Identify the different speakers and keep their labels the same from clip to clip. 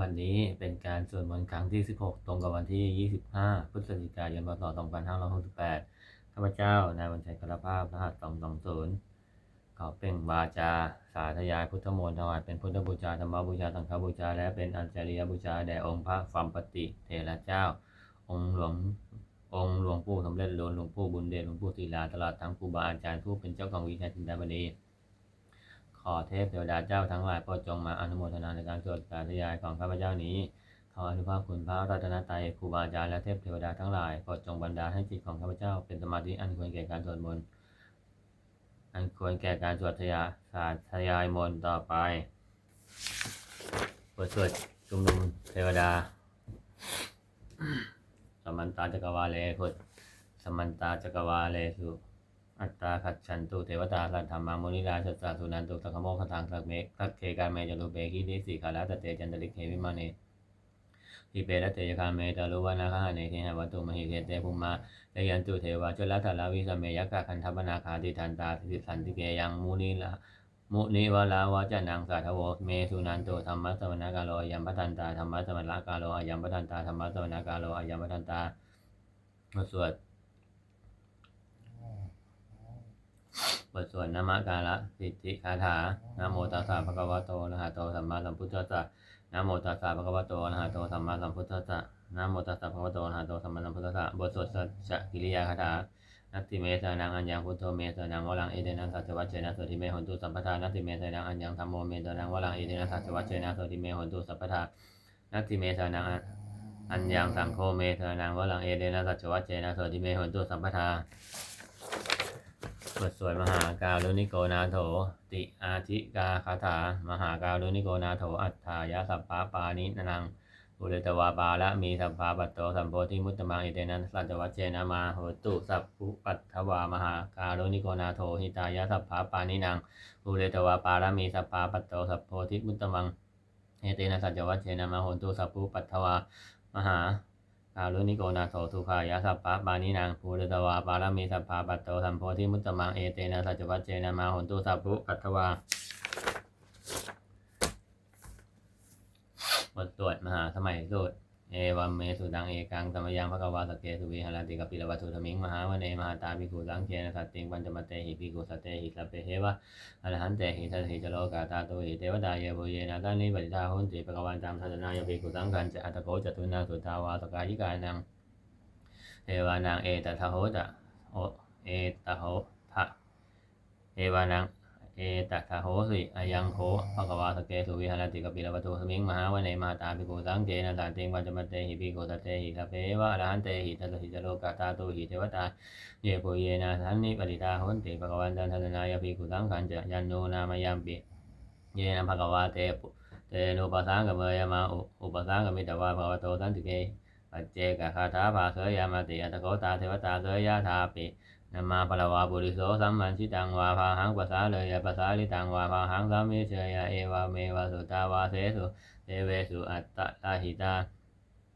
Speaker 1: วันนี้เป็นการสวดมนต์ครั้งที่ 16 ตรงกับวันที่ 25 พฤศจิกายน พศ 2568 ข้าพเจ้า นายวันชัยกรภาพ รหัส220ขอเป่งวาจา สาธยายพุทธมนต์ถวายเป็นพุทธบูชา ธรรมบูชา สังฆบูชา และเป็นอัญเชลียบูชา แด่องค์พระฟัมปติเถระเจ้า องค์หลวง องค์หลวงปู่สมเด็จหลวงหลวงปู่บุญเดช หลวงปู่ศิลา ตลอดทั้งครูบาอาจารย์ผู้เป็นเจ้าของวิชาจินดาบดี ขอเทพเทวดาเจ้าทั้งหลายโปรดจงมาอนุโมทนาในการสวดการยายของข้าพเจ้านี้ขออนุภาพคุณพระรัตนตรัยครูบาอาจารย์และเทพเทวดาทั้งหลายโปรดจงบันดาลให้จิตของข้าพเจ้าเป็นสมาธิอันควรแก่การสวดมนต์อันควรแก่การสวดทยาสาธยายมนต์ต่อไปบทสวดชุมนุมเทวดา สมันตาจักรวาเลพุทสมมันตาจักรวาเลสุ อัตตาขัดฉันตุเทวตาสัทธรรมามุนิราชสสาสุนันตุสังคโมขทางสักเมฆทักเคกาเมจลุเบกิดิสิขาลาตเตจันตลิกเทวิมาเนทิเปรตเตยคาเมตาลุวานาคาเนเทหวัตุมหิเกเตภุมมาเลยันตุเทวาจุลทาลาวิสเมยักขะคันธปนาคาติทันตาสิสันติเกยังมุนิลามุนิวลาวาจานังสาทวเมสุนันตุธรรมะสวนากาโลอายัมปทันตาธรรมะสวนากาโลอายัมปทันตาธรรมะสวนากาโลอายัมปทันตาสวด บทสวดนามการะสิทธิคาถานะโมตัสสะภะคะวะโตอะระหะโตสัมมาสัมพุทธัสสะนะโมตัสสะภะคะวะโตอะระหะโตสัมมาสัมพุทธัสสะนะโมตัสสะภะคะวะโตอะระหะโตสัมมาสัมพุทธัสสะบทสวดสัจจกิริยาคาถานัตติเมสานังอัญญังพุทโธเมสานังวลังเอเดนะสัจวัชเชนะโสติเมหนตุสัพพทานัตติเมสานังอัญญังธัมโมเมสานังวลังเอเดนะสัจวัชเชนะโสติเมหนตุสัพพทานัตติเมสานังอัญญังสังโฆเมสานังวลังเอเดนะสัจวัชเชนะโสติเมหนตุสัพพทา บทสวดมหาการุณิโกนาโถ ติอาทิกาคาถา มหาการุณิโกนาโถ อัฏฐายะสัพพาปานินังอุเรตวาปาละมีสัพพาปัตโตสัมโพธิมุตตมังอิเตนันสัจวัชเชนะมาโหตุสัพพุปัตถวามหาการุณิโกนาโถหิตายะสัพพาปานินังอุเรตวาปาละมีสัพพาปัตโตสัพโพธิมุตตมังเอเตนะสัจวัชเชนะมาโหตุสัพพุปัตถวามหา อารุณิโกนาโสทุขายะสัพพะปานินางภูริตวาปารมีสัพพะปัตโตสัมโพธิมุตตมังเอเตนะสัจวัจเจนะมาหนตุสัพพุปัตวาบทสวดมหาสมัยสุด เอวัมเมสุดังเอกังสมยังพระกวาสกเกสุวิหารติกปิลวัตุธมิงมหาวเนมหาตาภิกขุสังเกนะสัตติงปัญจมเตหิภิกขุสตเตหิสัพเพเทวะอรหันเตหิทัตถิจโลกาตาโตหิเทวดาเยโบเยนะตันนิปติทาหุนติปะกวันตามทัศนายภิกขุสังกันจะอัตโกจตุนาสุทาวาสกายิกานังเอวานังเอตทะโหจะโอเอตะโหทะเอวานัง เอตทะโหสิอายังโหภะควาสเกสุวิหารติกปิลวัตุสมิงมหาวเนมาตาภิกุสังเกนะสันติงวัจจมเตหิภิกขุสตเตหิสัพเพวะอรหันเตหิทัตถิจโลกาตาตุหิเทวตาเยปุเยนะสันนิปติตาโหนติภะควันตันทนายภิกุสังขันจะยันโนนามยัมปิเยนะภะควาเตปุเตโนุปสังกเมยมาอุอุปสังกมิตวาภะวะโตสันติเกปัจเจกคาถาภาเสยามติอัตโกตาเทวตาเสยยะธาปิ นามาปะละวาปุริโสสัมมันชิตังวาภาหังปัสสาเลยยะปัสสาลิตังวาภาหังสัมมิเชยะเอวาเมวะสุตาวาเสสุเทเวสุอัตตะลาหิตา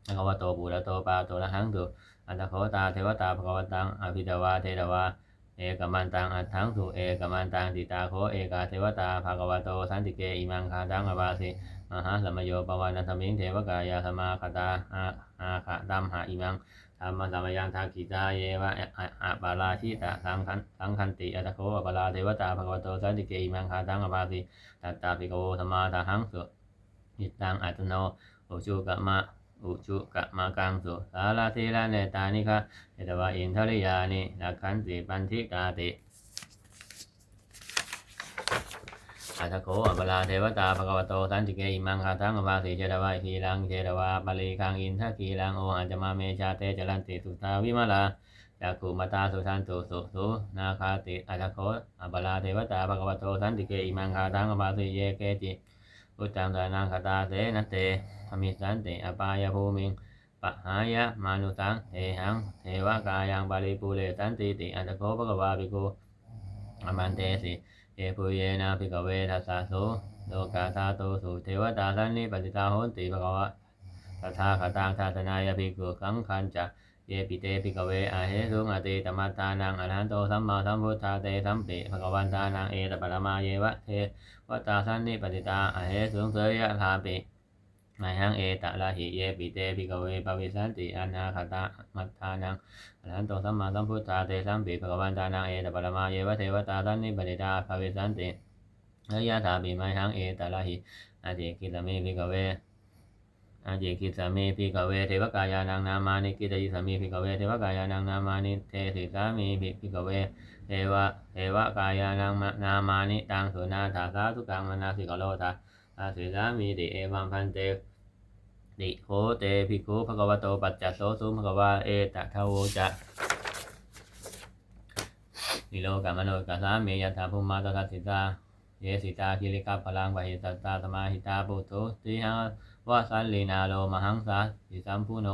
Speaker 1: ภะควะโตปุระโตปาโตละหังตุอัตโกตาเทวตาภะคะวตังอภิตวาเทตวาเอกมันตังอัตถังสุเอกมันตังติตาโคเอกาเทวตาภะควะโตสันติเกอิมังคาตังอวาสิมหาสมโยปวานาธมิงเทวกายาสมาคตาอาอาขะดัมหาอิมัง รรมสามยังทากิตาเยวะอะอะอะปาราชิตะสังคันสังคันติอัตโคปาราเทวตาภควโตสันติเกอิมังคาตังอภาติตัตตาภิกโวธรรมาตาหังสุอิตังอัตโนอุจุกะมะอุจุกะมากังสุสาราเทระเนตานิคะเอตวะอินทริยานิลักขันติปันธิกาติ อัตถโขอัปปลาเทวตาภควโตสันติเกอิมังคาทังอภาสีเจดวะคีลังเจดวะปลีคังอินทะคีลังโอหันจะมาเมชาเตจรันติสุตาวิมาลาจักขุมาตาสุทันตุสุสุนาคาติอัตถโขอัปปลาเทวตาภควโตสันติเกอิมังคาทังอภาสีเยเกจิอุตตังสานังคตาเสนเตธมิสันติอปายภูมิงปะหายะมานุสังเทหังเทวกายังบาลีปูเรสันติติอัตโขภควาภิโกอมันเตสิ เอปุเยนะภิกขเวทัสสะโสโลกาธาโตสุเทวตาสันนิปติตาโหนติภควะตถาคตังทัศนายภิกขุขังคันจะเยปิเตภิกขเวอาเหสุงอติตมัตตานังอรหันโตสัมมาสัมพุทธาเตสัมปิภควันตานังเอตปรมาเยวะเทวตาสันนิปติตาอาเหสุงเสยยะาปิ มหังเอตะละหิเยปิเตปิกเวปวิสันติอนาคตามัทธานังอรหันโตสัมมาสัมพุทธาเตสัมปิภะวันตานังเอตปรมาเยวะเทวตาตันนิปติตาภวิสันติอริยถาปิมหังเอตะละหิอาเจกิสมิปิกเวอาเจกิสมิปิกเวเทวกายานังนามานิกิตยิสมิปิกเวเทวกายานังนามานิเทสิสามิปิกเวเทวะเทวกายานังนามานิตังสุนาถาสาทุกังมนาสิกโลทา อาสิสามีติเอวังพันเตติโหเตภิกขุภะคะวะโตปัจจโสสุภะคะวะเอตทะโวจะนิโลกามโนกัสสามียถาภูมิมาตทัสสิตาเยสิตาคิริกาพลังวะหิตตาสมาหิตาปุถุติหังวะสันลีนาโลมหังสาสิสัมพุโน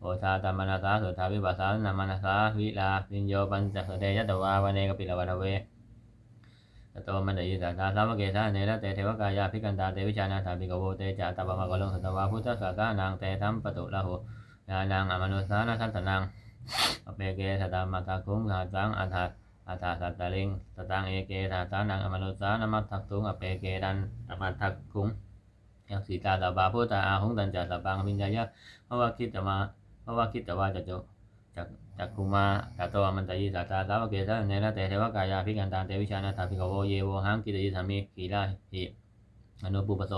Speaker 1: โอชาตมนาสาสุทาวิปัสสานามานาสาวิลาปิญโยปัญจสเตยตวาวันเนกปิลวัตเว ตโตมันเดยิสัตตาสาวเกสาเนรเตเทวกายาภิกันตาเตวิชานาถาภิกโวเตจาตาปะมะกะลงสัตวาพุทธสาสานางเตทัมปตุละหุยานังอมนุสานาทัสนังอเปเกสตามัทคุงสาจังอัฏฐอัฏฐสัตตลิงสตังเอเกสาสานังอมนุสานามัททักตุงอเปเกดันอมัททักคุงยักษีตาตบาพุทธาอาหงตันจัสปังพิญญายะภวคิดตมาเพราะว่าคิดแต่ว่าจะจบจาก จากกุมาตาโตมันตยิสาตาสาวเกศเนรแต่เทวกายาพิกันตาเตวิชานาถาภิกโวเยโวหังกิตยิสามิขีลาหิอนุปุปโส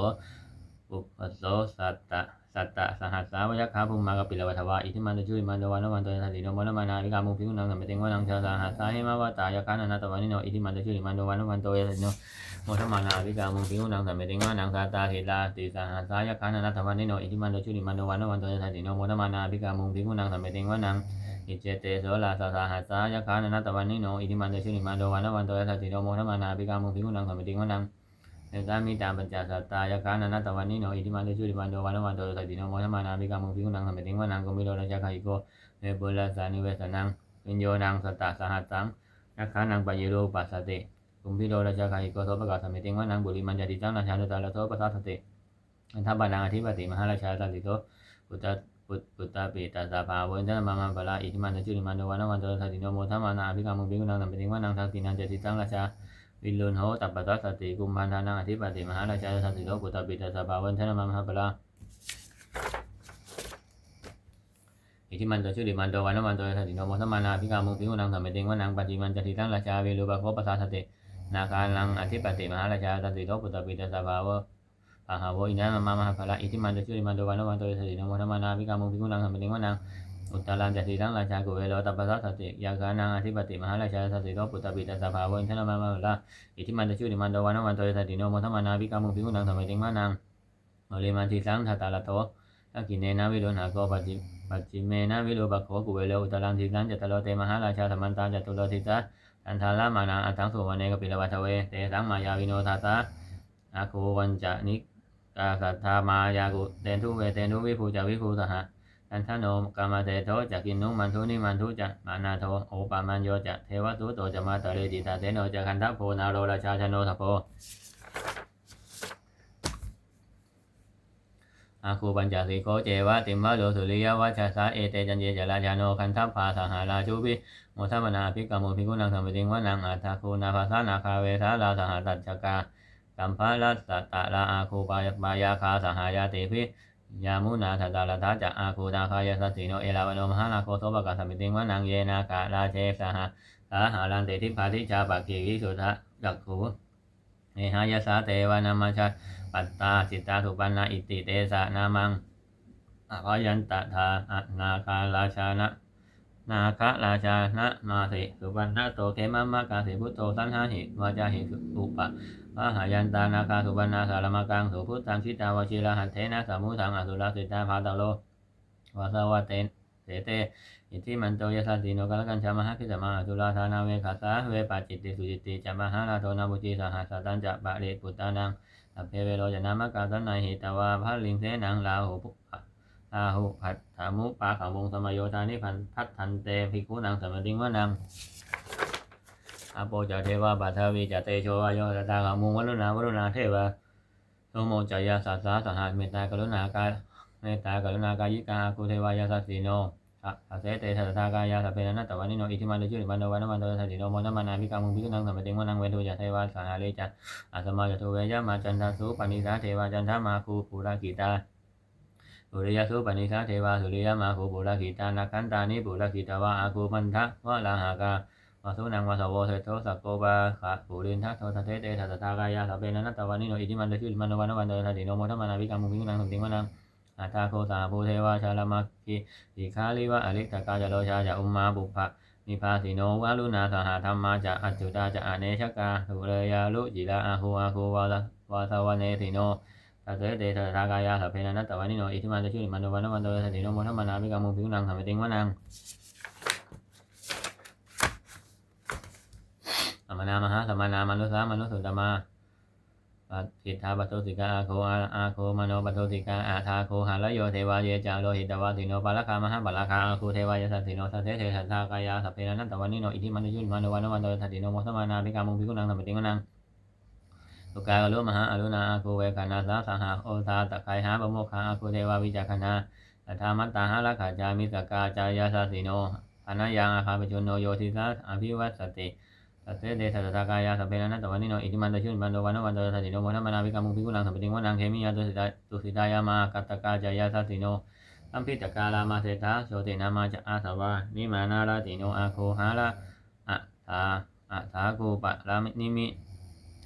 Speaker 1: ปุปโสสัตตะสัตตะสหัสสาวยคาภูมิมากปิลวัฏวาอิทิมันตจุยมันโดวันวันตัวทัติโนมนมานาวิกามุพิกุนังสัมเปติงวนังเชาสาหัสสาหิมาวตายคานานาตวันิโนอิทิมันตจุยมันโดวันวันตัวทัติโน โมทมานาวิกามุพิกุนังสัมเปติงวนังสาตาหิลาติสหัสสายคานานาตวันิโนอิทิมันตจุยมันโดวันวันตัวทัติโนโมทมานาวิกามุพิกุนังสัมเปติงวนังอิเจเตโสลาสาสาหัสสายคานานาตวันนิโนอิทิมันเตชุนิมันโดวันวันโตยทัสสิโนโมทมานาปิกามุพิกุนังสมิติงวนังเนตามิตาปัญจสัตตายคานานาตวันนิโนอิทิมันเตชุนิมันโดวันวันโตยทัสสิโนโมทมานาปิกามุพิกุนังสมิติงวนังกุมิโลราชคาอิโกเนบุลาสานิเวสนังปิญโยนังสตตาสหัสสังยคานังปะเยโรปัสสติ กุมพิโลราชคาอิโกโสปะกาศสมิติงว่านังบุริมันจติจังราชานุตาลโสประสัสติอันทับานังอธิปติมหาราชาตัสสิโตปุตตะปุตปุตตาปิตาสาภาวันเจนมามาปะลาอิทิมันจุลิมันโนวันวันโตทัติโนโมทัมานาอภิกรรมบิกุนังสัมปติงวันังทักตินังเจติตังราชาวิลุนโหตัปปะทัสติกุมพันธานังอธิปติมหาราชาทัสสิโตปุตตาปิตาสาภาวันเจนมามาปะลาอิทิมันโตจุลิมันโนวันวันโตทัติโนโมทมานาอภิกรรมบิกุนังสัมปติงวันังปัจจิมันเจติตังราชาวิลุปะโคปะสาสติ นาคาลังอธิปติมหาราชาทัสสิโตปุตตปิตาสภาวะอาหาวอินะมามาภาระอิทิมันจะช่วยมันโดวันโนวันโตสตินโมธมานาภิกามุภิกุนังสัมปติวันังอุตตารังจัตติตังราชากุเวโรตัปปะสัสติยากานังอธิปติมหาราชาสติโตปุตตปิตาสภาวะอินทนามามาละอิทิมันจะช่วยมันโดวันโนวันโตสตินโมธรรมานาภิกามุภิกุนังสัมปติวันังโมเลมันติสังทัตตาลโตทักกิเนนะวิโรหาโกปัจจิปัจจิเมนะวิโรปัคโขกุเวโรอุตตารังติสังจัตตโลเตมหาราชาธรรมันตาจัตุโลติสะ อันทาลามานังอัตถังสุวรรณเนกปิลวัชเวเตสังมายาวิโนทัสสะอาคูวันจะนิกาสัทธามายากุเตนทุเวเตนุวิภูจาวิภูสหะอันทโนกามาเตโทจะกินนุมันทุนิมันทุจะมานาโทโอปามันโยจะเทวสุโตจะมาตะเรจิตาเตโนจะคันทัพโพนาโรราชาชโนทโพ อาคูปัญจสีโคเจวะติมวะโลสุริยวัชสาเอเตจันเยจราชาโนคันทัพพาสหาราชุปิโมทัมนาภิกามุภิกุนังสัมปติงวะนังอัตถคูนาภาสานาคาเวสาลาสหตัจจกาสัมภารัสสตะลาอาคูปายปายาคาสหายาติพิยามุนาทัตตาลทาจะอาคูนาคายาสัสสิโนเอลาวโนมหานาโคโสปะกาสมิติงวานังเยนาคาราเชสหะสาหารันเตทิพาทิชาปะกีวิสุทธะจักขูเนหายสาเตวานามาชา ปัตตาจิตาสุปันนาอิติเตสะนามังอภยันตถาอะนาคาราชานะ นาคะราชานะมาสิสุปันนะโตเขมมะกาสิพุทโตสันหาหิวาจาหิสุปะมหายันตานาคาสุวรรณาสารมกังสุพุทธังชิตาวชิราหันเทนะสามุทังอสุรสิตาภาตโลวาสวะเตนเสเต อิทิมันโตยสัสสิโนกัลกันชามหาคิสมาอสุราธานาเวขัสาเวปาจิตติสุจิตติจะมหานาโทนาบุจิสหัสตันจะปะเรปุตตานังสัพเพเวโรจนามกาสันนายหิตาวาพัลิงเสนังลาหูปุลาหูผัดถามุปาขาวงสมโยธานิพันพัทธันเตภิกขุนังสมติงวนังอาโปจะเทวาปัทวีจะเตโชวายโยตตาขามุงวรุณาวรุณาเทวะโสโมจายาสัสสาสหัสเมตตากรุณากาเมตตากรุณากายิกาคุเทวายาสัสสิโน อาเสเตทัตตากายาสัพเพนัตตวันิโนอิทิมันเดชุริมันโดวันมันโดสัสสิโนโมนัมานาภิกามุภิกนังสัมปติงวนังเวทุจะเทวาสหาเลจะอาสมาจตุเวยะมาจันทสุปนิสาเทวาจันทมาคูปุรากิตาปุริยสุปนิสาเทวาสุริยมาคูปุระขีตานาคันตานิปุระขีตาวาอาคูพันทะวะลาหากาวาสุนังวาสาวเทโทสักโกบาขะปุรินทะโททะเทเตทัตตากายาสัพเพนันตวานิโนอิทิมันเดชิมันวันวันเดทัติโนโมทัมานาวิกามุขินังสมติงวนัง อาตาโคสาภูเทวาชาลมาคิสีคาลิวะอริตกาจโลชาจะอุมมาบุพะนิพาสิโนวาลุนาสหธรรมาจะอัจจุตาจะอเนชกาสุเรยาลุจิลาอาคูอาคูวาลวาสวเนสิโนตัสเตเตทัตถากายาสัพเพนันตวานิโนอิทิมันเตชุริมันโนวันวันโตสติโนโมทัมมานามิกามุพิวนังธรรมติงวนังอมนามหาสมานามนุสามนุสุตตมา ปัจิตถาปัตโตสิกาอาโคอาอาโคมโนปัตโตสิกาอาทาโคหาลโยเทวาเยจาโลหิตวาสิโนปาลคามหาปาลคาอาคูเทวายสัตสิโนสัตเทเททัตากายาสัพเพนันตวานิโนอิทิมันเตชุริมันโนวันวันโตสติโนมทัมมานามิกามุพิวนังธรรมติงวนังสุกายอรุมหาอรุณาอาคูเวคานาสาสหาโอทาตะไคหาบโมคาอาคูเทวาวิจักขณาอัฏฐามัตตาหาราขาจามิสกาจายาสาสิโนอนายังอาคาปจุนโนโยทิสาอภิวัตสติ สัตเตเดสัตตากายาสัพเพนันตตวันนิโนอิทิมันตชุนบันโดวันโนวันโตสัติโนโมทัมนาวิกามุงพิกุลังสัมปติงวนังเทมิยาตุสิตาตุสิตายามากัตตกาจายาสาสิโนอัมพิตกาลามาเสตาโชตินามาจะอาสวานิมานาราติโนอาโคหาระอะทาอะทาคูปะรามินิมิ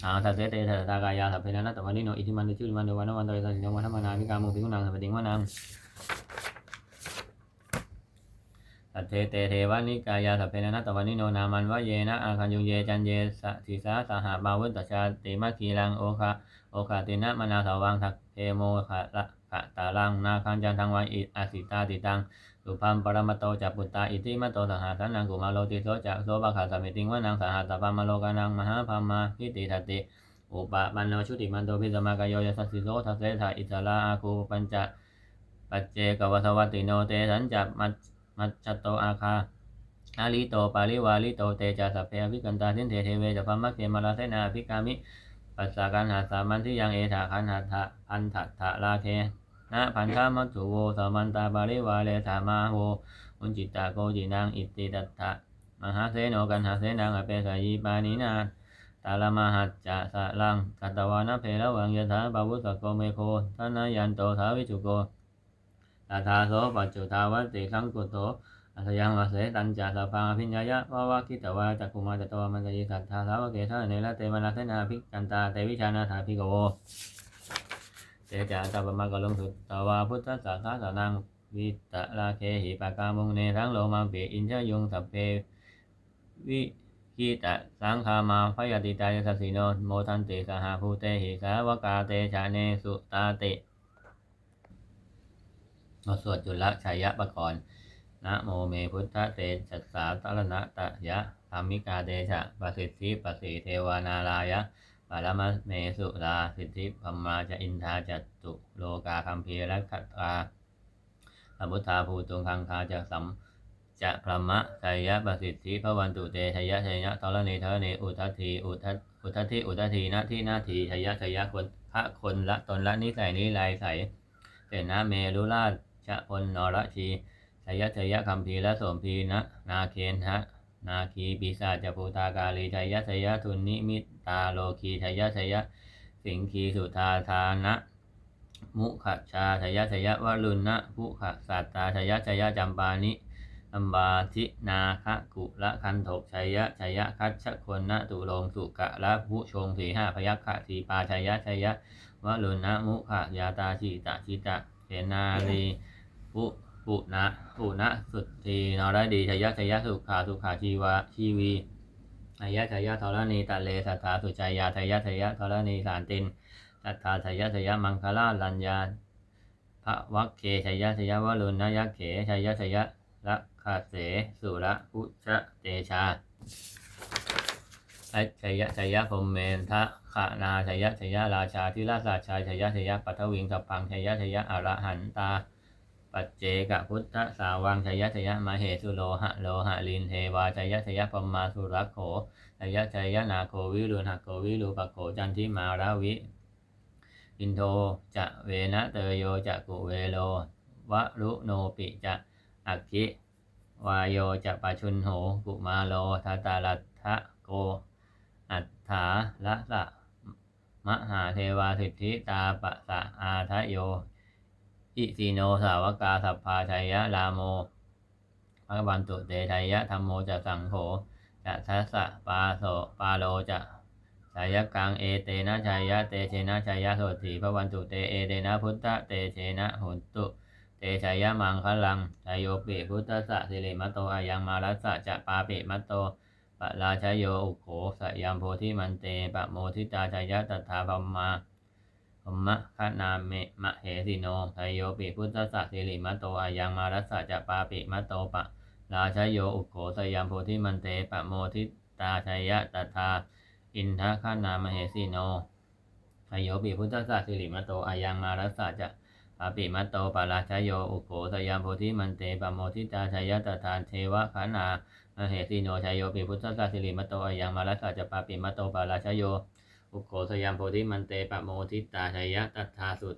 Speaker 1: อาทัสเสเตทัสตากายาสัพเพนันตตวันนิโนอิทิมันตชุริมันโดวันโนวันโตสัติโนโมทัมนาวิกามุงพิกุลังสัมปติงวนัง สัทเทเตเทวานิกายาสัพเพนะตวันนิโนนามันวะเยนะอาคันยุเยจันเยสะทิสาสหบาวุตตชาติมัคคีลังโอคะโอคาตินะมนาสาวังทักเทโมขะละขะตาลังนาคันจันทังวันอิอาสิตาติตังสุพัมปรมตโตจักปุตตาอิติมตโตสหสันนังกุมาโลติโสจักโสภะขาสมิติงวนังสหตปามโลกานังมหาพามาพิติทัติอุปะมันโนชุติมันโตพิสมากโยยสัสสิโสทัสเสถาอิสระอาคูปัญจปัจเจกวัสวัตติโนเตสัญจัมัจ มัจจโตอาคาอาลิโตปาลิวาลิโตเตจาสัพเพอภิกันตาทินเทเทเวจะพัมมัคเกมาลาเสนาภิกามิปัสสากันหาสามันที่ยังเอถาคันหัตถะพันถัตถะลาเทนะพันธามัตถุโวสามันตาปาลิวาเลธามาโวอุนจิตตาโกจินังอิติตัตถะมหาเสโนกันหาเสนังอเปสายีปานินาตาลมหัจจะสะลังกัตวานะเพละวังยถาบาวุสโกเมโคทนายันโตทาวิจุโก ทาโสปัจจุทาวติสังกุโตอัสยังวาเสตันจาสพังอภิญญายะวาวาคิตวาจักคุมาจตวามันยิสัทธาสาวเกธาเนละเตมนาเสนาภิกันตาเตวิชานาถาภิกโวเตจาตาปมะกลงสุตตวาพุทธสาสาสนังวิตะลาเคหิปากามุงเนทั้งโลมาเปอินชยุงสัพเพวิกิตะสังคามาพยติตายสัสสิโนโมทันติสหภูเตหิสาวกาเตชาเนสุตาเต เราสวดจุลชัยยะปะกรณ์นะโมเมพุทธเตจัสสาตรณะตะยะธรรมิกาเดชะปะสิทธิปะสิเทวานารายะปารมะเมสุราสิทธิพมมาจะอินทาจัตตุโลกาคัมภีรักขตาสมุทธาภูตุงคังคาจะสัมจะพระมะชัยยะปะสิทธิพระวันตุเตชัยยะชัยยะทรณีทรณีอุทัทีอุทัอุทัทีอุทัทีนาที่นาทีชัยยะชัยยะคนพระคนละตนละนิสัยนิลายใสเสนาเมรุราช ชะพลนรชีชยชยคัมภีและสมพีนะนาเคนฮะนาคีปีศาจภูตากาลีชยชยทุนนิมิตตาโลคีชยชยสิงคีสุธาทานะมุขชาชยชยวรุณนะผู้ขสัตตาชยชยจำปานิอัมบาทินาคะกุละคันถกชัยยะชัยยะคัชชะคนนะตุลงสุกะละผู้ชงสีห้าพยัคฆะสีปาชัยยะชัยยะวรุนะมุขยาตาชิตะชิตะเสนาลี ปุปุนะปุนะสุดทีนอรดีชยะชยะสุขาสุขาชีวะชีวีชยะชยะธรณีตะเลสัทธาสุชัยยาชยะชยะธรณีสานตินสัทธาชยะชยะมังคลาลัญญาพระวักเคชยะชยะวรุณยักเขชยะชยะละคาเสสุระอุชะเตชาอัจฉยะชยะพรมเมนทะขะนาชยะชยะราชาธิราชาชายชยะชยะปัทวิงสัพพังชยะชยะอรหันตา ปัจเจกพุทธสาวังชยชยมาเหสุโลหะโลหะลินเทวาชยชยปมมาสุรักโขชยชยนาโควิรุณหโควิรูปโขจันทิมาราวิอินโทจะเวนะเตโยจะกุเวโลวะรุโนปิจะอักขิวายโยจะปะชุนโหกุมาโลทัตตาลัทธะโก อัฏฐาละสะมหาเทวาสิทธิตาปะสะอาทะโย อิสีโนสาวกาสัพพาชัยยะลาโมพระวันตุเตชัยยะธรรมโมจะสังโฆจะทัสสะปาโสปาโลจะชัยยะกังเอเตนะชัยยะเตเชนะชัยยะโสติพระวันตุเตเอเตนะพุทธเตเชนะโหนตุ เตชัยยะมังคลังชัยโยปิพุทธสสะสิริมัตโตอายังมารัสสะจะปาปิมัตโตปะราชโยอุโขสยามโพธิมันเตปะโมทิตาชัยยะตถาพัมมา พมมะคนาเมมะเหสิโนชัยโยปิพุทธสสะสิริมัตโตอายังมารัสสะจะปาปิมัตโตปะ ราชโยอุโขสยามโพธิมันเตปะโมทิตาชัยะตถาอินทคานามเหสิโนชัยโยปิพุทธสสะสิริมัตโตอายังมารัสสะจะปาปิมัตโตปาราชโยอุโขสยามโพธิมันเตปะโมทิตาชายตถานเทวะขานามเหสีโนชายโยปิพุทธสสสิริมัตโตอายังมารัสสะจะปาปิมัตโตปาราชโย อุโขสยามโพธิมันเตปะโมทิตาชายยะตถาสุด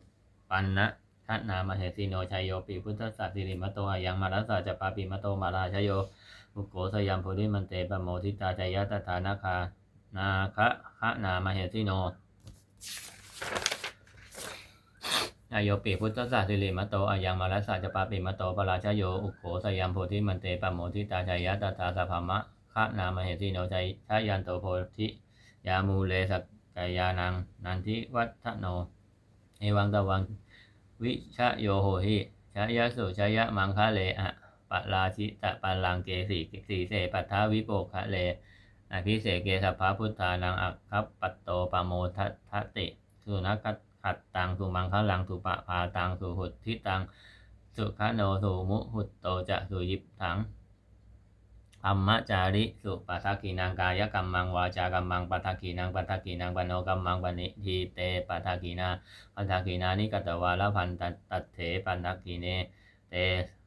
Speaker 1: ปันนะขานามาเหสีโนชายโยปิพุทธสสสิริมโตอายังมารัสสะจะปาปิมโตปาราชโยอุโขสยามโพธิมันเตปะโมทิตาชายยะตถานาคานาคะขานามาเหสีโนอายโยปิพุทธศาสิริมโตอายังมารัสสะจะปาปิมโตปราชโยอุโขสยามโพธิมันเตปะโมทิตาชัยยะตถาสัพพมะคะนามเหสีโนชัยชายันโตโพธิยามูเลสก กายานังนันทิวัฒโนเอวังตะวังวิชะโยโหหิชยะสุชยะมังคะเลอะปะราชิตะปัลลังเกสีสีเสปัทธาวิโปคะเลอภิเสเกสัพพะพุทธานังอัคคปัตโตปโมทัทติสุนักขัดตังสุมังคลังสุปะพาตังสุหุดทิตังสุขโนสุมุหุตโตจะสุยิบถัง ธรรมจาริสุปัทกีนังกายกรรมังวาจากรรมังปัทกีนังปัทกีนังปโนกรรมังปณิทีเตปัทกีนาปัทกีนานิกตวาลพันตัตตัดเถปันทกีเนเต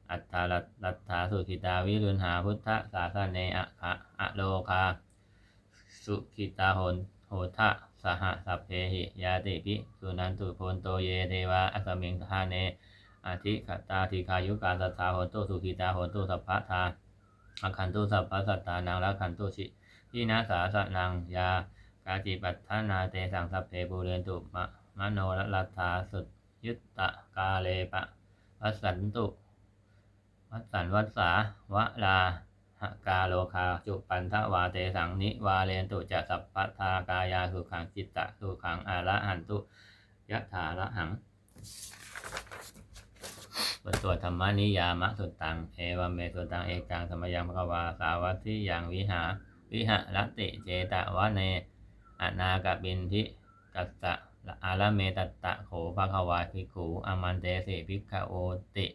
Speaker 1: อัตตาลัตถาสุขิตาวิรุณหาพุทธศาสเนอะคะอะโลคาสุขิตาโหนโหทะสหสัพเพหิยาติปิสุนันตุโพนโตเยเทวาอัสมิงทาเนอาทิขตาทิคายุกาสัทธาโหนตุสุขิตาโหนตุสัพพะทา อาคันตุสัพพสัตตานังละคันตุชิทินาสาสนังยากาจิปัฏฐานาเตสังสัพเพปูเรนตุมะมโนรัตถาสุดยุตตะกาเลปะวัสันตุวัสันวัสสาวะลาหกาโลคาจุปันทวาเตสังนิวาเลนตุจะสัพพทากายาสุขังจิตตะสุขังอาระหันตุยะถาระหัง บทสวดธรรมนิยามะสุตตัง เอวเมสุดตัง เอกังสมยังภควาสาวัตทิยังวิหา วิหะรติเจตะวะเนอนากบินทิกัสสะอารเมตตะโขภควาภิกขุอามันเตสิภิกขโอติ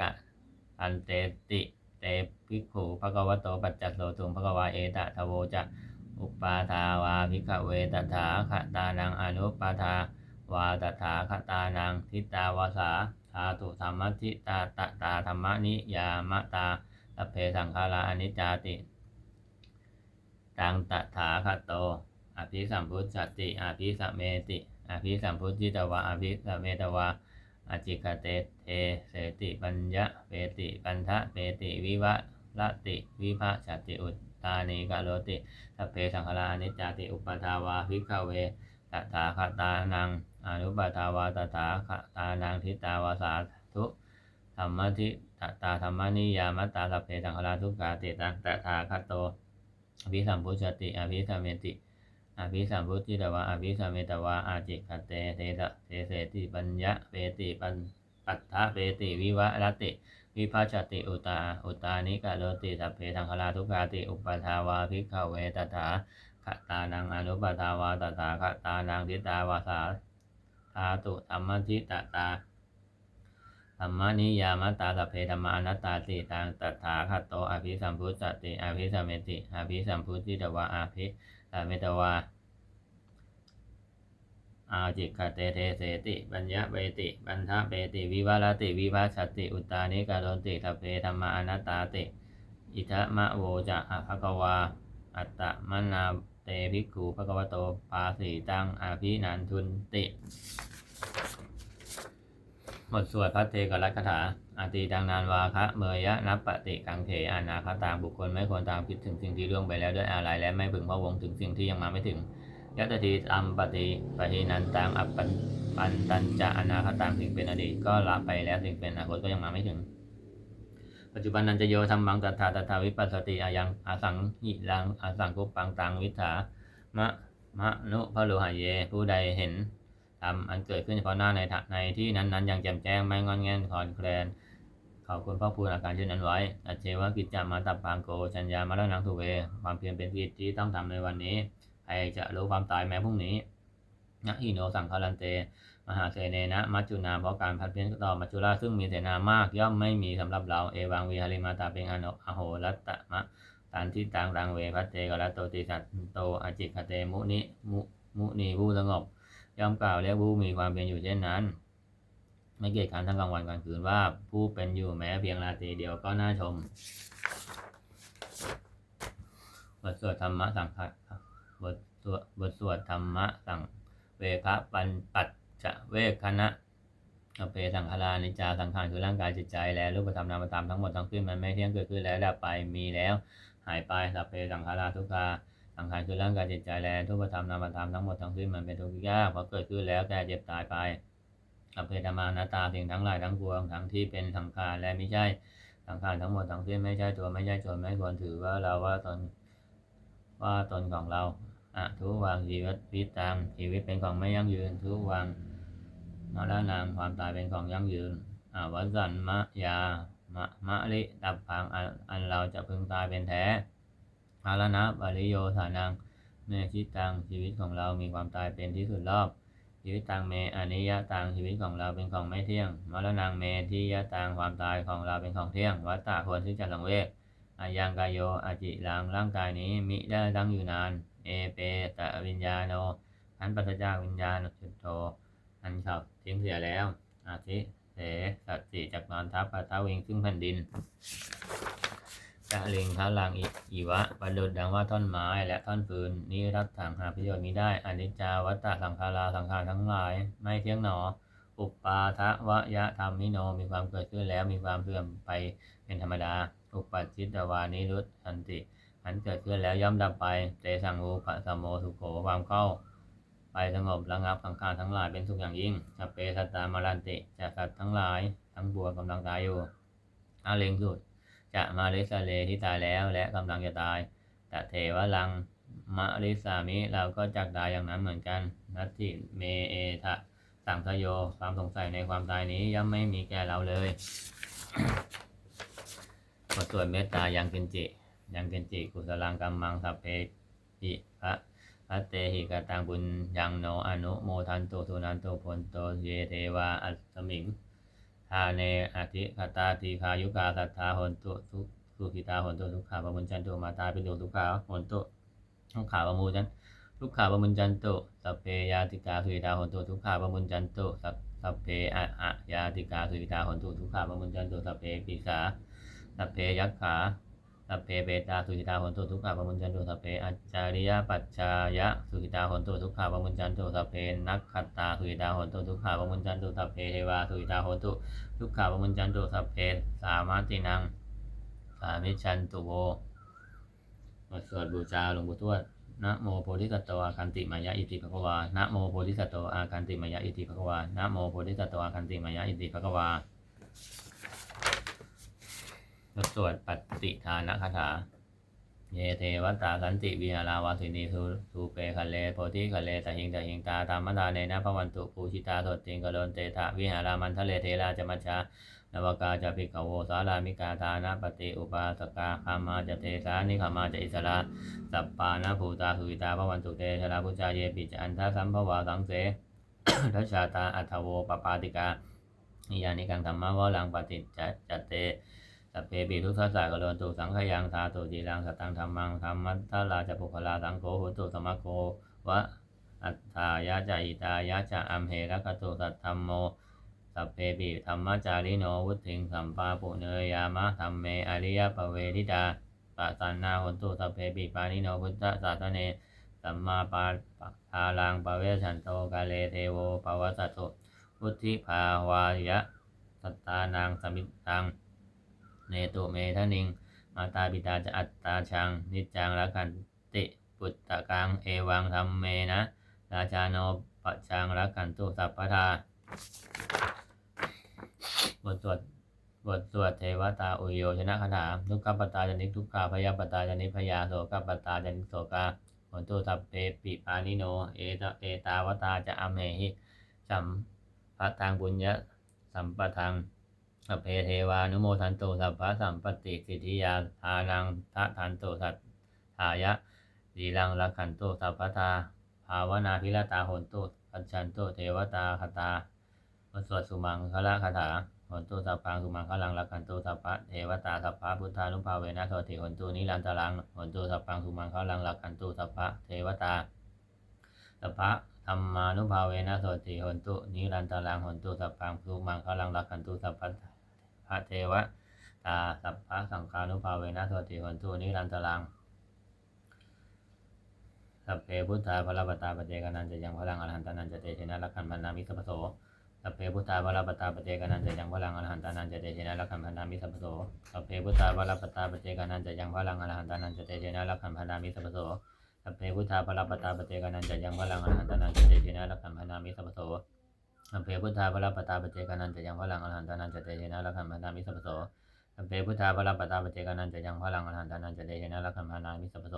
Speaker 1: กะอันเตติเตภิกขุภควโตปัจจัสโสตุงภควาเอตะทโวจะอุปาทาวาภิกขเวตถาคตานังอนุปาทาวาตถาคตานังทิตาวาสา ธาตุธรรมทิตาตตาธรรมนิยามตาสพเพสังขาราอนิจจาติตังตถาคตโตอภิสัมพุทธสติอภิสัมเมติอภิสัมพุทธิตวะอภิสัมเมตวะอจิกเตเทเสติปัญญะเปติปันทะเปติวิวะละติวิภะชติอุตตานิกาโลติสัพเพสังขารานิจจาติอุปทาวาภิกขเวตถาคตานัง อนุปทาวาตถาคตานังทิตาวาสาทุธรรมทิตตาธรรมนิยามตาสัพเพสังขาราทุกขาติตังตถาคตโตอภิสัมพุชติอภิสัมเมติอภิสัมพุทธิตวะอภิสัมเมตวะอาจิกเตเทสะเทเสติปัญญะเปติปันปัตถะเปติวิวะรติวิภาชติอุตาอุตานิกาโลติสัพเพทังคลาทุกขาติอุปทาวาภิกขเวตถาขตานังอนุปทาวาตถาขตานังทิตาวาสา ธาตุธรรมทิตตาธรรมนิยามตาสเพธรรมานัตตาติตังตถาคตโตอภิสัมพุทธติอภิสัมเมติอภิสัมพุทธิตวะอภิสัมเมตวะอาจิกเตเทเสติปัญญะเปติปันทะเปติวิวารติวิภาชติอุตานิกาโรติสเพธรรมานัตตาติ อิทะมะโวจะอะภะคะวาอัตตะมนา เตภิกขุภะคะวโตปาสีตังอาภินันทุนติบทสวดพัทเทกรัตคาถาอาตีดังนานวาคะเมยะนับปฏิกังเถอานาคาตางบุคคลไม่ควรตามคิดถึงสิ่งที่ล่วงไปแล้วด้วยอะไรและไม่พึงพะวงถึงสิ่งที่ยังมาไม่ถึงยัตถีอัมปติปะหินันตังอัปปันปันตัญจะอนาคตังสิ่งเป็นอดีตก็ละไปแล้วสิ่งเป็นอนาคตก็ยังมาไม่ถึง ปัจจุบันนันจะโยธรรมังตถาตถาวิปัสสติอายังอาสังหิลังอาสังกุปังตังวิถามะมะนุพะโลหะเย ผู้ใดเห็นธรรมอันเกิดขึ้นเฉพาะหน้าในทในที่นั้นๆอย่างแจ่มแจ้งไม่งอนแงนคลอนแคลนขอบคุณพ่อพูนอาการเช่นนั้นไว้ อัจเจวกิจจามาตับปางโกชัญญามาแล้วนังทุเว ความเพียรเป็นกิจที่ต้องทำในวันนี้ใครจะรู้ความตายแม้พรุ่งนี้นะอิโนสังคารันเต มหาเสเนนะ มัจจุนาเพราะการพัดเพี้ยนต่อมัจจุราชซึ่งมีเสนามาก ย่อมไม่มีสำหรับเราเอวังวิหาริมาตาเป็นอโนอโหรัตตะมะตันที่ตังตังเวพัตเตกรัตโตติสัตโตอจิคเตมุนิมุมุนีผู้สงบย่อมกล่าวเรียกผู้มีความเป็นอยู่เช่นนั้น ไม่เกียจขันทั้งกลางวันกลางคืนว่าผู้เป็นอยู่แม้เพียงราตรีเดียวก็น่าชมบทสวดธรรมะสังฆะบทสวดบทสวดธรรมะสังเวภะปันปัจ จะเวคคณะอเปสังขารานิจาสังขารคือร่างกายจิตใจและรูปธรรมนามธรรมทั้งหมดทั้งสิ้นมันไม่เที่ยงเกิดขึ้นแล้วดับไปมีแล้วหายไปสัพเพสังขาราทุกขาสังขารคือร่างกายจิตใจและรูปธรรมนามธรรมทั้งหมดทั้งสิ้นมันเป็นทุกข์ยากเพราะเกิดขึ้นแล้วแต่เจ็บตายไปสัพเพธรรมานาตาสิ่งทั้งหลายทั้งปวงทั้งที่เป็นสังขารและไม่ใช่สังขารทั้งหมดทั้งสิ้นไม่ใช่ตัวไม่ใช่ตนไม่ควรถือว่าเราว่าตนว่าตนของเราอะทุวังชีวิตวิตังชีวิตเป็นของไม่ยั่งยืนทุวัง มรณงความตายเป็นของยั่งยืนอวสันมะยามะมะลิดับพังอันอันเราจะพึงตายเป็นแท้อาลนะบริโยฐานังเนชิตังชีวิตของเรามีความตายเป็นที่สุดรอบชีวิตตังเมอนิยตังชีวิตของเราเป็นของไม่เที่ยงมรณงเมทิยตังความตายของเราเป็นของเที่ยง วัตตะควรที่จะสังเวชอายังกายโยอจิลังร่างกายนี้มิได้ตั้งอยู่นาน เอเปตะวิญญาโนอันปัสจากวิญญาณสุดโท อันขับทิ้งเสียแล้ว อาทิเสสัตติจากนอนทับปัทวิงซึ่งแผ่นดินกะลิงเท้าลังอีวะประดุดดังว่าท่อนไม้และท่อนฟืนนี้รับถังหาประโยชน์มิได้อนิจจาวัตตะสังขาราสังขารทั้งหลาย ไม่เที่ยงหนอ อุปปาทะวะยะธรรมิโนมีความเกิดขึ้นแล้วมีความเสื่อมไปเป็นธรรมดา อุปปัจจิตวานิรุตทันติอันเกิดขึ้นแล้วย่อมดับไปเตสังอูปะสมโมสุโขความเข้า ไปสงบระงับสังขาทั้งหลายเป็นสุขอย่างยิ่งสัพเพสัตตามารันติจะสัตว์ทั้งหลายทั้งปวงกำลังตายอยู่อาเลงสุด จะมาริสาเลที่ตายแล้ว และกำลังจะตายแต่เทวลังมะริสามิเราก็จักตายอย่างนั้นเหมือนกันนัตติเมเอทะสังทโยความสงสัยในความตายนี้ย่อมไม่มีแก่เราเลยบทสวดเมตตายังกินจิยังกินจิกุศลังกัมมังสัพเพหิพระ พัตเตหิกตังบุญยังโนอนุโมทันตุสุนันตุพลโตเยเทวาอัสมิงทาเนอธิคตาทีคายุกาสัทธาหนตุทุกสุขิตาหนตุทุกขาปมุญจันตุมาตาเปิโดทุกขาหนตุทุกขาปมุญจันทุกขาปมุญจันตุสัพเพยาติกาสุขิตาหนตุทุกขาปมุญจันตุสัพสัพเพอะอะยาติกาสุขิตาหนตุทุกขาปมุญจันตุสัพเพปิสาสัพเพยักขา สัพเพเบตาสุขิตาหนตุทุกขาปมุญจันโตสัพเพอัจจาริยปัจจายะสุขิตาหนตุทุกขาปมุญจันโตสัพเพนักขัตตาสุขิตาหนตุทุกขาปมุญจันโตสัพเพเทวาสุขิตาหนตุทุกขาปมุญจันโตสัพเพสามาตินังสามิชันตุโวบทสวดบูชาหลวงปู่ทวดนะโมโพธิสัตว์อาคันติมายะอิติภควานะโมโพธิสัตว์อาคันติมายะอิติภควานะโมโพธิสัตว์อาคันติมายะอิติภควา บทสวดปฏิทานคาถา เยเทวตาสันติวิหาราวาสินีทูทูเปคะเลโพธิคะเลตหิงตหิงตาตามมดาเนนะพระวันตุปูชิตาสดติงกโลนเตถะวิหารามันทะเลเทราจมัชชานวกาจะปิกขโวสารามิกาทานะปฏิอุปาสกาคามาจะเทสานิขามาจะอิสระสัปปานะภูตาสุวิตาพระวันตุเตชราพุจาเยปิจันทสัมภวาสังเสทัชชาตาอัทโวปปาติกานิยานิกังธรรมะวะลังปฏิจจจัตเต สัพเพปิทุสัสสะกโลนตุสังขยังทาตุจีรังสตังธรรมังธรรมัทธาราจะปุคลาสังโฆโหตุสมะโควะอัตถายะจะอิตายะจะอัมเหระกตุสัตธรรมโมสัพเพปิธรรมจาริโนวุติงสัมปาปุเนยามะธรรมเมอริยปเวทิตาปะสันนาหนตุสัพเพปิปานิโนพุทธศาสเนสัมมาปาพาลังปเวชันโตกาเลเทโวปวัสสตุพุทธิภาวายะสัตตานังสมิตตัง เนตุเมทนิง มาตาปิตาจะอัตตาชัง นิจจังละกันติปุตตะกัง เอวังธรรมเมนะ ราชาโนปะชังรักขันตุสัพพทาบทสวดบทสวดเทวตาอุโยชนะคาถาทุกขปตาจนิกทุกขาพยาปตาจนิพยาโสกปตาจนิโสกาผลตุสัพเพปิปานิโน เอตเอตาวตาจะอเหหิสัมปะทางบุญญะสัมปะทาง สัพเพเทวานุโมทันโตสัพพะสัมปติสิทธิยาทานังทะทันโตสัทธายะดีลังรักขันโตสัพพทาภาวนาพิรตาโหนโตปัจจันตุเทวตาคตาบทสวดสุมังคละคาถาโหนโตสัพพังสุมังคลังรักขันโตสัพพะเทวตาสัพพะพุทธานุภาเวนะโสติโหนโตนิรันตรังโหนโตสัพพังสุมังคลังรักขันโตสัพพะเทวตาสัพพะธรรมานุภาเวนะโสติโหนโตนิรันตรังโหนโตสัพพังสุมังคลังรักขันโตสัพพะะเทวะตาสัพพะสังฆานุภาเวนะโสติโหนตุนิรันตรังสัพเพพุทธาพระปตาปเจกานันจะยังพลังอรหันตานันจะเตชนะลักขันพันนามิสัพโสสัพเพพุทธาพระปตาปเจกานันจะยังพลังอรหันตานันจะเตชนะลักขันพันนามิสัพโสสัพเพพุทธาพระปตาปเจกานันจะยังพลังอรหันตานันจะเตชนะลักขันพันนามิสัพโสสัพเพพุทธาพระปตาปเจกานันจะยังพลังอรหันตานันจะเตชนะลักขันพันนามิสัพพโส สัพเพพุทธาพระปตาปเจกานันจะยังพลังอรหันตานันจะเตชนะลักขันพันามิสัพโสสัพเพพุทธาพระปตาปเจกานันจะยังพลังอรหันตานันจะเตชนะลักขันพันามิสัพโส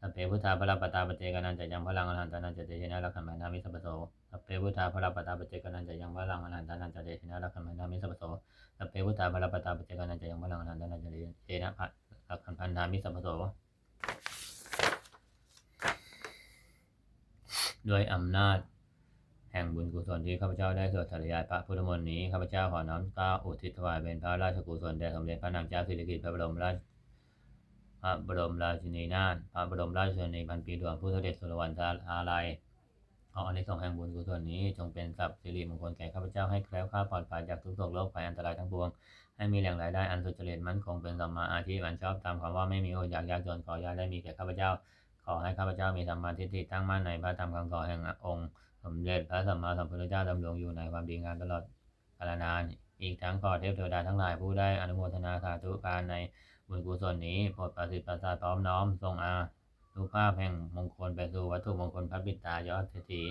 Speaker 1: สัพเพพุทธาพระปตาปเจกานันจะยังพลังอรหันตานันจะเตชนะลักขันธ์นามิสัพโสสัพเพพุทธาพระปตาปเจกานันจะยังพลังอรหันตานันจะเตชนะลักขันธ์นามิสัพโสสัพเพพุทธาพระปตาปเจกานันจะยังพลังอรหันตานันจะเตชนะลักขันธ์นามิสัพโสด้วยอำนาจ แห่งบุญกุศลที่ข้าพเจ้าได้สวดสธยายพระพุทธมนต์นี้ข้าพเจ้าขอน้อมกล้าวอุทิศถวายเป็นพระราชกุศลแด่สมเด็จพระนางเจ้าสิริกิติ์พระบรมราชพระบรมราชินีนาถพระบรมราชชนนีพันปีหลวงผู้เสด็จสุรวันตาอาลัยขออานิสงส์แห่งบุญกุศลนี้จงเป็นทรัพย์สิริมงคลแก่ข้าพเจ้าให้แคล้วคลาดปลอดภัยจากทุกโศกโรคภัยอันตรายทั้งปวง ให้มีแหล่งรายได้อันสุจริตมั่นคงเป็นสัมมาอาชีพอันชอบตามคำว่าไม่มีอดอยากยากจนขอยาได้มีแก่ข้าพเจ้า ขอให้ข้าพเจ้ามีสัมมาทิฏฐิตั้งมั่นในพระธรรมคำสอนแห่งองค์ สมเด็จพระสัมมาสัมพุทธเจ้าดำรงอยู่ในความดีงามตลอดกาลนาน อีกทั้งขอเทพเทวดาทั้งหลายผู้ได้อนุโมทนาสาธุการในบุญกุศลนี้โปรดประสิทธิ์ประสาทพร้อมน้อมทรงอานุภาพแห่งมงคลไปสู่วัตถุมงคลพระบิดายอดเศรษฐี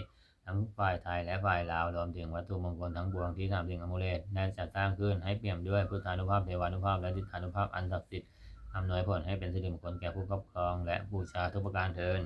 Speaker 1: ทั้งฝ่ายไทยและฝ่ายลาวรวมถึงวัตถุมงคลทั้งปวงที่ทำสิ่งอมุเลตได้จัดสร้างขึ้นให้เปี่ยมด้วยพุทธานุภาพเทวานุภาพและดิษฐานุภาพอันศักดิ์สิทธิ์อำนวยผลให้เป็นสิริมงคลแก่ผู้ครอบครองและบูชาทุกประการเทิน